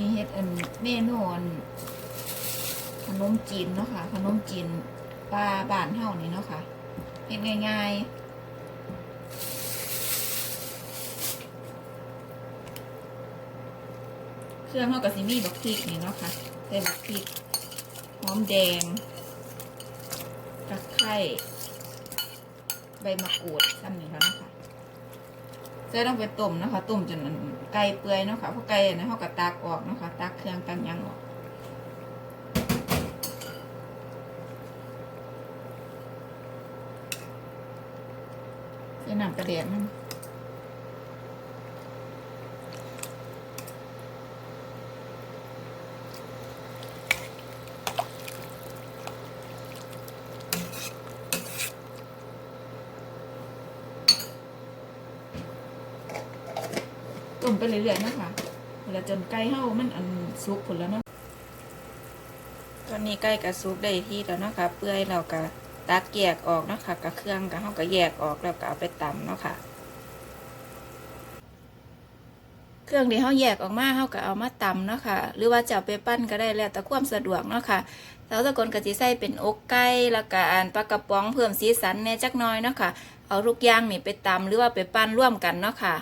นี้เฮ็ดอันเมนูอันขนมจีนเนาะค่ะขนมจีนปลาบานเฮานี่เนาะค่ะเฮ็ดง่ายๆ เครื่องเฮาก็สิมีบักพริกนี่เนาะค่ะใส่บักพริกหอมแดงตะไคร้ใบมะกรูดซ้ำนี่แล้วนะคะ ใส่ต้องไปต้มนะคะต้มจนไก่เปื่อยเนาะค่ะเพราะไก่นะเขาก็ตักออกนะคะตักเครื่องตักยังออกใส่น้ำกระเดียดมัน ต้มไปเรื่อยๆนะคะเวลาจนไก่เฮามันอันสุกผลแล้วเนาะตอนนี้ไก่กระสุกได้ที่แล้วเนาะคะ เปื่อยเราก็ตักแยกออกเนาะค่ะกับเครื่องกับเฮาก็แยกออกแล้วก็เอาไปตำเนาะค่ะเครื่องที่เฮาแยกออกมาเฮาก็เอามาตำเนาะค่ะหรือว่าจะเอาไปปั้นก็ได้แล้วแต่ความสะดวกเนาะค่ะสาวสกลก็สิใส่เป็นอกไก่แล้วก็อันปลากระป๋องเพิ่มสีสันแน่จักน่อยเนาะค่ะเอาลูกย่างนี่ไปตำหรือว่าไปปั้นร่วมกันเนาะค่ะ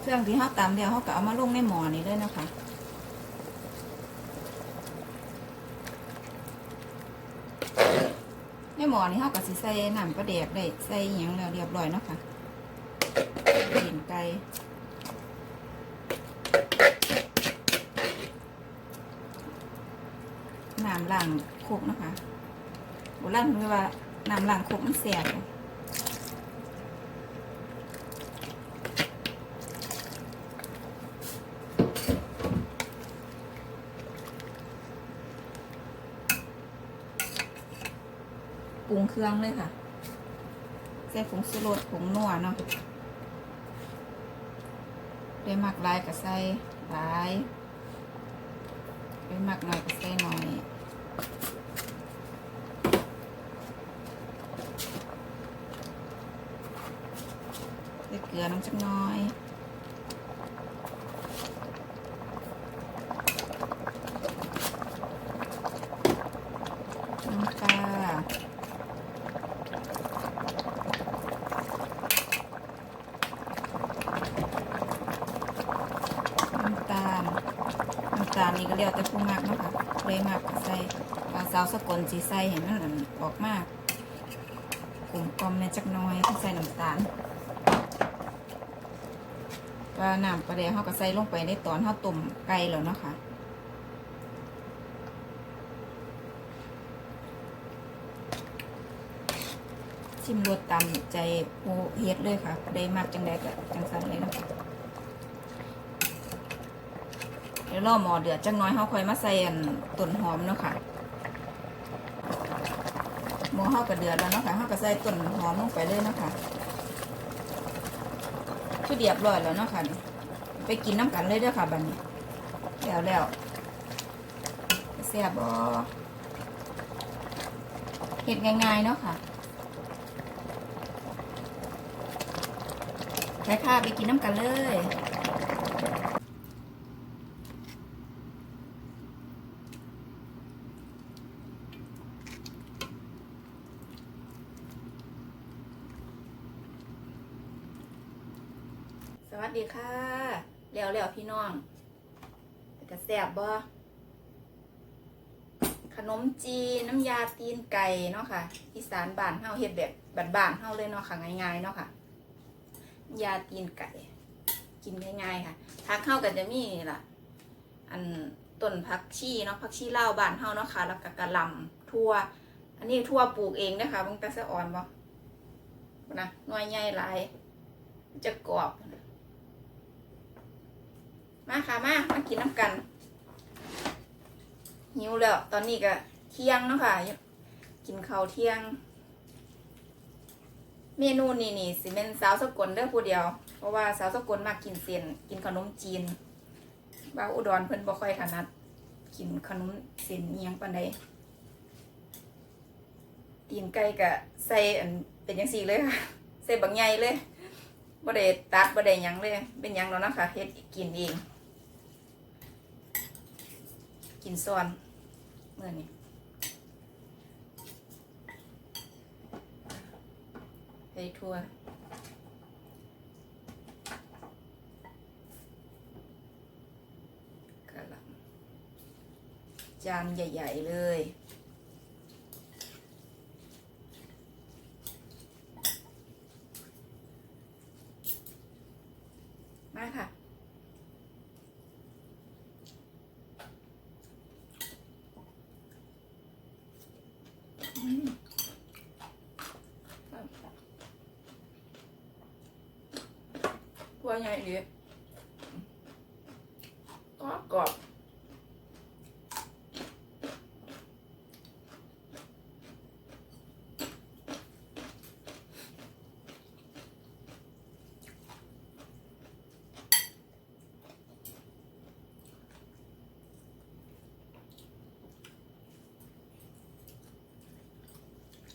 เครื่องที่เฮาตำแล้วเฮาก็เอามาลงในหม้อนี้เลยนะคะในหม้อนี้เฮาก็สิใส่น้ำปลาแดกได้ใส่หยังแล้วเรียบร้อยนะคะเห็นไก่น้ำล้างโคกนะคะโบราณเรียกว่าน้ำล้างโคกมันแสบเลย เครื่องเลยค่ะ ใส่ผงชูรสผงนัวเนาะได้หมักลายก็ใส่ลายได้หมักหน่อยก็ใส่หน่อยใส่เกลือน้ำจักหน้อย น้ำปลา น้ำตาล น้ำตาลนี่ก็เรียกแต่ผู้มากนะคะเลยมากก็ใส่ปลาสาวสกลสีใส่เห็นมันอันออกมากกลุ่มกลมในจักน้อยต้องใส่น้ำตาลปลาหน้ำปลาแดงเขาก็ใส่ลงไปในตอนเขาต้มไก่แล้วเนาะค่ะชิมรสตามใจผู้เฮ็ดเลยค่ะ ได้มากจังใดก็จังสันเลยเนาะ เดี๋ยวรอหมอเดือดจังน้อยเขาค่อยมาใส่อันต้นหอมเนาะค่ะหมอเขาก็เดือดแล้วเนาะค่ะเขาก็ใส่ต้นหอมลงไปเลยเนาะค่ะคือเรียบร้อยแล้วเนาะค่ะไปกินน้ำกันเลยเด้อค่ะบัดนี้แล้วแล้วแซ่บบ่เห็ดง่ายๆเนาะค่ะไปค่ะไปกินน้ำกันเลย สวัสดีค่ะแล้วแล้วพี่น้อง กระแสบบ่ขนมจีนน้ำยาตีนไก่เนาะค่ะอีสานบ้านเฮาเฮ็ดแบบบ้านๆเฮาเลยเนาะค่ะง่ายๆเนาะค่ะยาตีนไก่ กินง่ายๆค่ะผักเฮาก็จะมีนี่ล่ะ อันต้นผักชีเนาะผักชีเลาบ้านเฮาเนาะค่ะแล้วก็กะหล่ำทั่ว อันนี้ทั่วปลูกเองนะคะบิ่งตาสะอ่อนบ่นะหน่วยใหญ่หลายจะกรอบ มาค่ะมามากินน้ำกัน หิวแล้ว ตอนนี้ก็เที่ยงเนาะค่ะ กินข้าวเที่ยง เมนูนี่นี่สิเป็นสาวสกลเด้อผู้เดียว เพราะว่าสาวสกลมากกินเส้นกินขนมจีนบ้าอุดรเพิ่นบ่ค่อยถนัด กินขนมเส้นเอียงปานใดตีนไก่ก็ใส่อันเป็นจังซี่เลยค่ะใส่บางใหญ่เลยบ่ได้ตัดบ่ได้หยังเลย เป็นหยังแล้วนะคะเฮ็ดกินเอง กินซ้อนเมื่อนี้ใส่ทั่วกะหล่ำจานใหญ่ ๆ เลย ตัวใหญ่ดีกรอบกรอบ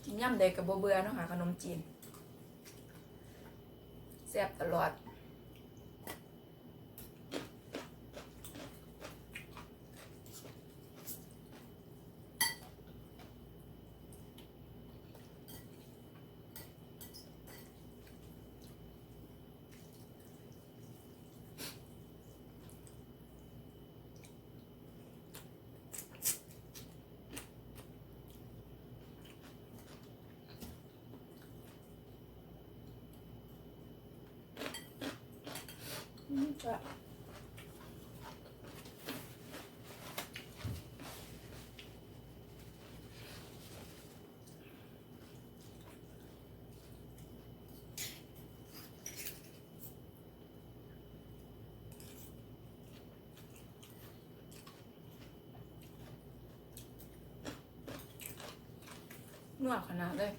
กินย่ำใดกับบเบื่อเนาะค่ะขนมจีนแซ่บตลอด นวดขนาดเลย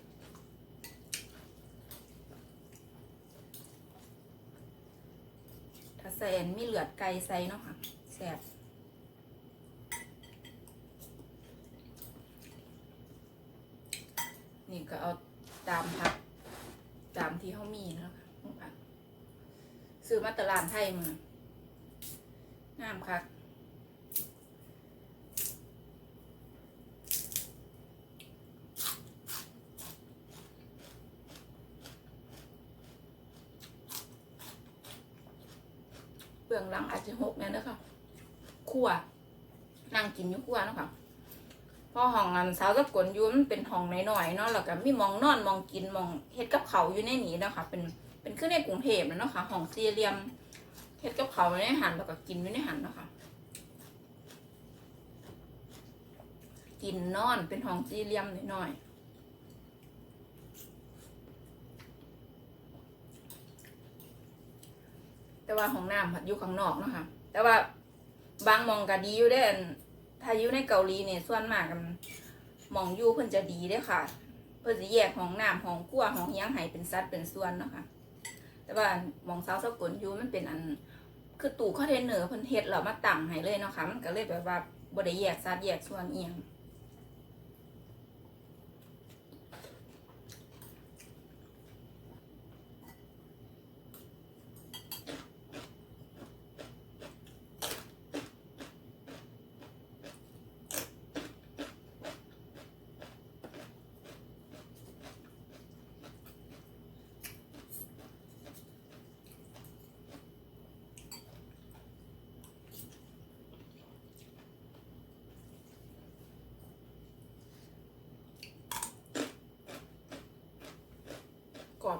แส่อันมีเหลือดไก่ใส่เนาะค่ะแสบนี่ก็เอาตามพักตามที่เขามีนะคะซื้อมาตลาดไทยมืองามค่ะ เบื้องหลังอาจจะหกเนี่ยนะคะครัวนั่งกินอยู่ครัวนะคะพอห้องอันสาวตะกนยู่มเป็นห้องน้อยๆเนาะแล้วก็มีมองนอนมองกินมองเฮ็ดกับเขาอยู่ในนี้นะคะเป็นเป็นขึ้นในกรุงเทพนะเนาะค่ะห้องสี่เหลี่ยมเฮ็ดกับเขาอยู่ในหันแล้วก็กินอยู่ในหันเนาะค่ะกินนอนเป็นห้องสี่เหลี่ยมน้อยๆ แต่ว่าห้องน้ำผัดอยู่ข้างนอกเนาะค่ะ แต่ว่าบางมองก็ดีอยู่ได้ถ้าอยู่ในเกาหลีเนี่ยส่วนมากกันมองอยู่เพิ่นจะดีเด้ค่ะ เพิ่นจะแยกห้องน้ำห้องครัวห้องเฮียงให้เป็นสัดเป็นส่วนเนาะค่ะ แต่ว่ามองเสาสกุลอยู่มันเป็นอัน คือตู้คอนเทนเนอร์เพิ่นเฮ็ดแล้วมาตั้งให้เลยเนาะค่ะ มันก็เลยแบบว่าบ่ได้แยกสัดแยกส่วนเอียง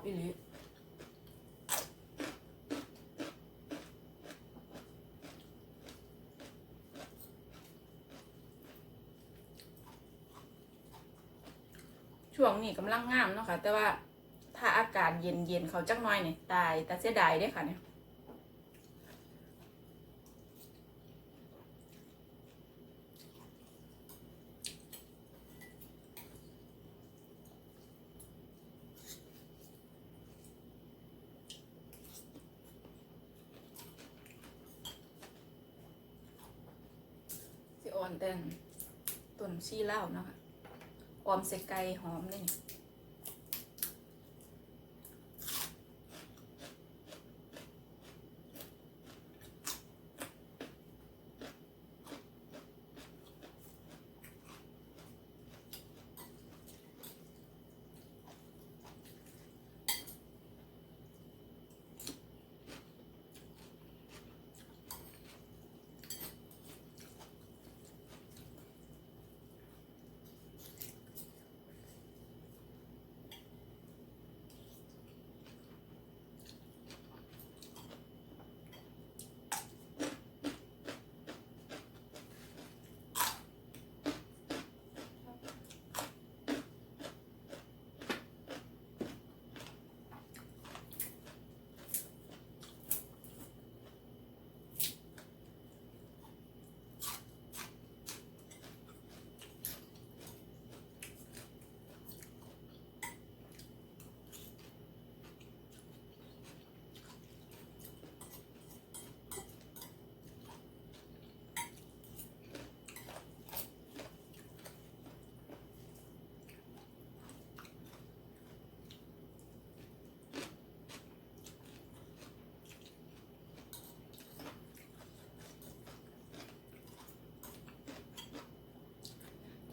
อีหลีช่วงนี้กำลังงามเนาะค่ะ แต่ว่าถ้าอากาศเย็นๆเขาจักหน่อยเนี่ยตายแต่เสียดายได้ค่ะเนี่ย สิ อนแตงต้นชีเหล้าเนาะค่ะออมใส่ไก่หอมนี่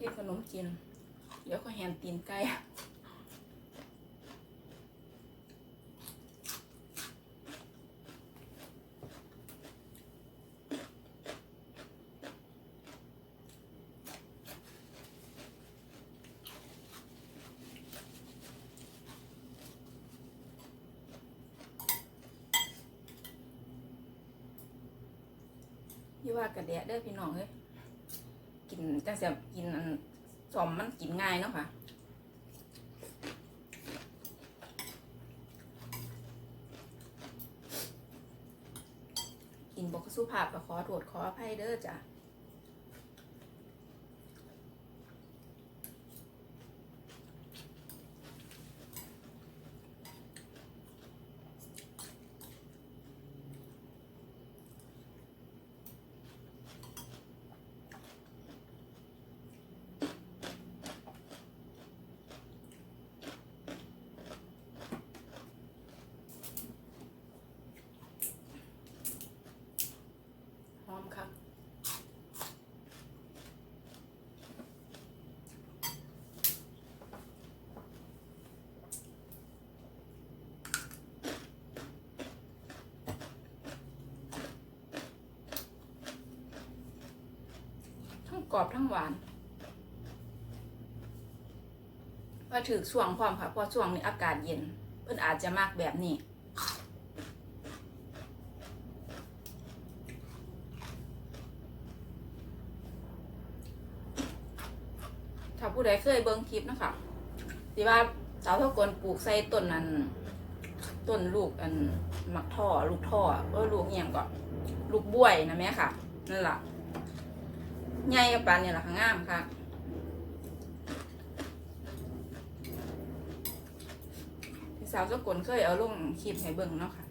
กิ นขนมจีนเดี๋ยวก็แฮนตีนไก่ยี่ว่ากระแดะเด้อพี่น้องเอ้ยกินจังเสียกินอัน สมมันกินง่ายเนาะค่ะกินบกสุภาพก็ขอโทษขออภัยเด้อจ้ะ กรอบทั้งหวานว่าถือช่วงพร้อมค่ะเพราะช่วงนี้อากาศเย็น เพิ่นอาจจะมากแบบนี้ถ้าผู้ใดเคยเบิ่งคลิปนะคะสิว่าสาวเท่ากลปลูกใส่ต้นนั้นต้นลูกอันหมักท่อ ลูกท่อเออลูกเอียงก่อนลูกบ้วยนะแม่ค่ะนั่นแหละ ใหญ่กับปานเนี่ยล่ะค่ะงามค่ะพี่สาวเจ้ากลเคยเอาลงคลิปให้เบิ่งเนาะค่ะ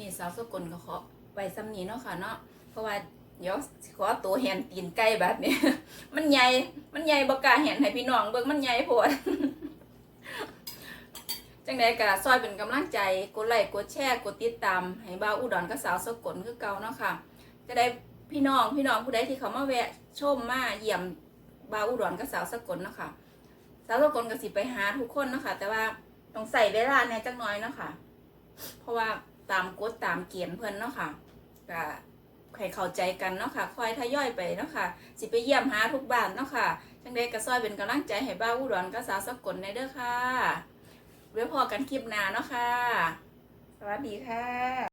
นี้สาวสกุลก็ขอไปซ้ำนี้เนาะค่ะเนาะเพราะว่าเดี๋ยวขอตัวแหนตีนไก่แบบนี้ มันใหญ่ มันใหญ่บกาแหนให้พี่น้องเบิ่งมันใหญ่โพดจังใดก็ซอยเป็นกำลังใจ กดไลค์กดแชร์ กดติดตาม ให้บ่าวอุดรกับสาวสกลคือเก่าเนาะค่ะ จะได้พี่น้องพี่น้องผู้ใดที่เขามาแวะชมมาเยี่ยมบ่าวอุดรกับสาวสกลเนาะค่ะ สาวสกลก็สิไปหาทุกคนเนาะค่ะ แต่ว่าต้องใส่เวลาเนี่ยจักน่อยเนาะค่ะ เพราะว่า ตามกฎตามเกียนเพิ่นเนาะค่ะก็ให้เข้าใจกันเนาะค่ะคอยทยอยไปเนาะค่ะ สิไปเยี่ยมหาทุกบ้านเนาะค่ะจังได้กระซอยเป็นกำลังใจให้บ้าอุดรก็สาวสกลในเด้อค่ะไว้พอกันคลิปหน้าเนาะค่ะ สวัสดีค่ะ